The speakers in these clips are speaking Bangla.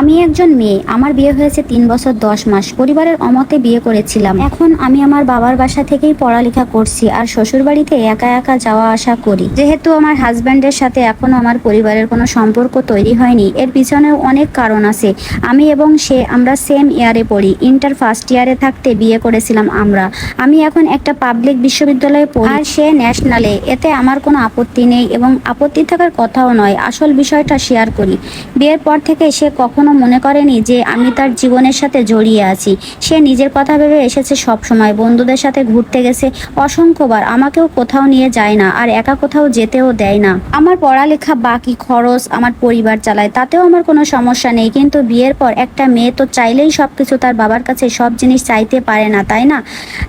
আমি একজন মেয়ে, আমার বিয়ে হয়েছে তিন বছর দশ মাস, পরিবারের অমতে বিয়ে করেছিলাম। এখন আমি আমার বাবার বাসা থেকেই পড়ালেখা করছি আর শ্বশুর বাড়িতে একা একা যাওয়া আসা করি। যেহেতু আমার হাজব্যান্ডের সাথে এখনও আমার পরিবারের কোনো সম্পর্ক তৈরি হয়নি, এর পিছনে অনেক কারণ আছে। আমি এবং সে, আমরা সেম ইয়ারে পড়ি ইন্টার ফার্স্ট ইয়ারে থাকতে বিয়ে করেছিলাম আমরা। আমি এখন একটা পাবলিক বিশ্ববিদ্যালয়ে পড়ি। আর সে ন্যাশনালে এতে আমার কোনো আপত্তি নেই এবং আপত্তি থাকার কথাও নয়, আসল বিষয়টা শেয়ার করি। বিয়ের পর থেকে সে কখনো মনে করেনি যে আমি তার জীবনের সাথে জড়িয়ে আছি। সে নিজের কথা ভেবে এসেছে সব সময় বন্ধুদের সাথে ঘুরতে গেছে অসংখ্যবার। আমাকেও কোথাও নিয়ে যায় না আর একা কোথাও যেতেও দেয় না। আমার পড়ালেখা বাকি, খরচ আমার পরিবার চালায়, তাতেও আমার কোনো সমস্যা নেই। কিন্তু বিয়ের পর একটা মেয়ে তো চাইলেই সব কিছু তার বাবার কাছে সব জিনিস চাইতে পারে না, তাই না?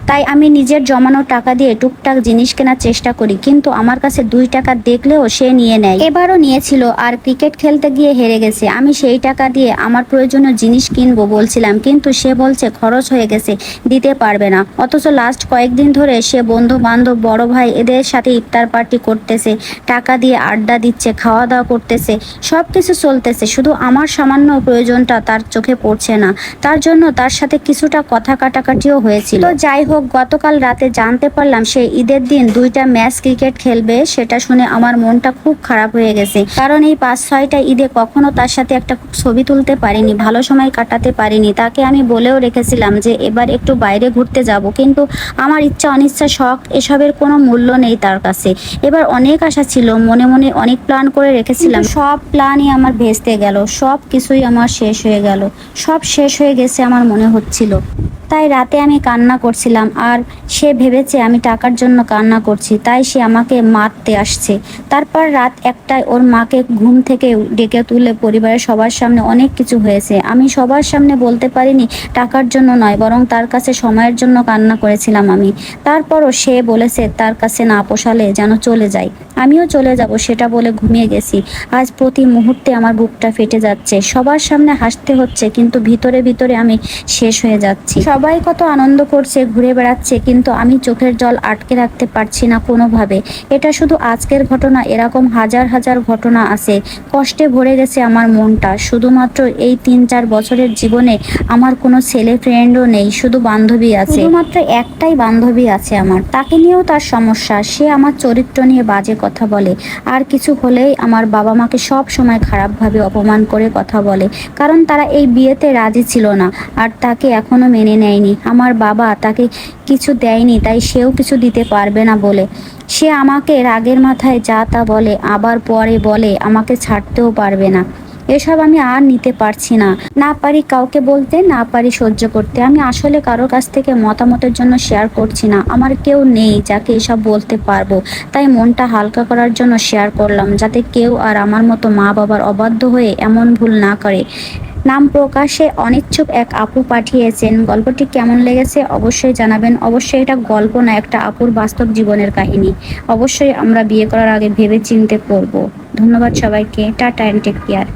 তাই আমি নিজের জমানো টাকা দিয়ে টুকটাক জিনিস কেনার চেষ্টা করি। কিন্তু আমার কাছে দুই টাকা দেখলেও সে নিয়ে নেয়। এবারও নিয়েছিল আর ক্রিকেট খেলতে গিয়ে হেরে গেছে। আমি সেই টাকা দিয়ে আমার প্রয়োজনীয় জিনিস কিনবো বলছিলাম, কিন্তু সে বলছে খরচ হয়ে গেছে, দিতে পারবে না। অথচ লাস্ট কয়েকদিন ধরে সে বন্ধু বান্ধব বড় ভাই এদের সাথে ইফতার পার্টি করতেছে, টাকা দিয়ে আড্ডা দিচ্ছে খাওয়া দাওয়া করতেছে সব কিছু চলতেছে। শুধু আমার সামান্য প্রয়োজনটা তার চোখে পড়ছে না, তার জন্য তার সাথে কিছুটা কথা কাটাকাটিও হয়েছিল। তো যাই হোক, গতকাল রাতে জানতে পারলাম সে ঈদের দিন দুইটা ম্যাচ ক্রিকেট খেলবে, সেটা শুনে আমার মনটা খুব খারাপ হয়ে গেছে। কারণ এই পাঁচ ছয়টা ঈদে কখনো তার সাথে একটা ছবি তুলতে পারিনি ভালো সময় কাটাতে পারিনি। তাকে আমি বলেও রেখেছিলাম যে এবার একটু বাইরে ঘুরতে যাব। কিন্তু আমার ইচ্ছা অনিচ্ছা শখ এসবের কোনো মূল্য নেই তার কাছে। এবার অনেক আশা ছিল মনে মনে অনেক প্ল্যান করে রেখেছিলাম। সব প্ল্যানই আমার ভেস্তে গেল সব কিছুই আমার শেষ হয়ে গেল সব শেষ হয়ে গেছে আমার মনে হচ্ছিল। তাই রাতে আমি কান্না করছিলাম আর সে ভেবেছে আমি টাকার জন্য কান্না করছি তাই সে আমাকে মারতে আসছে। তারপর রাত একটায় ওর মাকে ঘুম থেকে ডেকে তুলে পরিবারের সবার সামনে অনেক কিছু হয়েছে। আমি সবার সামনে বলতে পারিনি টাকার জন্য নয়, বরং তার কাছে সময়ের জন্য কান্না করেছিলাম আমি। তারপরও সে বলেছে তার কাছে না পোষালে যেন চলে যায়। আমিও চলে যাব, সেটা বলে ঘুমিয়ে গেছি। আজ প্রতি মুহূর্তে আমার বুকটা ফেটে যাচ্ছে। সবার সামনে হাসতে হচ্ছে, কিন্তু ভিতরে ভিতরে আমি শেষ হয়ে যাচ্ছি। সবাই কত আনন্দ করছে, ঘুরে বেড়াচ্ছে, কিন্তু আমি চোখের জল আটকে রাখতে পারছি না কোনোভাবে। এটা শুধু আজকের ঘটনা, এরকম হাজার হাজার ঘটনা আছে। কষ্টে ভরে গেছে আমার মনটা। শুধুমাত্র এই তিন চার বছরের জীবনে আমার কোনো ছেলে ফ্রেন্ডও নেই, শুধু বান্ধবী আছে। শুধুমাত্র একটাই বান্ধবী আছে আমার। তাকে নিয়েও তার সমস্যা। সে আমার চরিত্র নিয়ে বাজে কথা বলে। আর কিছু হলেই আমার বাবা মাকে সব সময় খারাপভাবে অপমান করে কথা বলে। কারণ তারা এই বিয়েতে রাজি ছিল না আর তাকে এখনও মেনে নেয়নি। আমার বাবা তাকে কিছু দেয়নি, তাই সেও কিছু দিতে পারবে না বলে। সে আমাকে রাগের মাথায় যা তা বলে, আবার পরে বলে, আমাকে ছাড়তেও পারবে না। এসব আমি আর নিতে পারছি না। না পারি কাউকে বলতে, না পারি সহ্য করতে। আমি আসলে কারোর কাছ থেকে মতামতের জন্য শেয়ার করছি না। আমার কেউ নেই যাকে এসব বলতে পারব। তাই মনটা হালকা করার জন্য শেয়ার করলাম, যাতে কেউ আর আমার মতো মা বাবার অবাধ্য হয়ে এমন ভুল না করে। নাম প্রকাশে অনিচ্ছুক এক আপু পাঠিয়েছেন। গল্পটি কেমন লেগেছে অবশ্যই জানাবেন। অবশ্যই এটা গল্প না, একটা আপুর বাস্তব জীবনের কাহিনী। অবশ্যই আমরা বিয়ে করার আগে ভেবে চিনতে করব। ধন্যবাদ সবাইকে। Tata and take care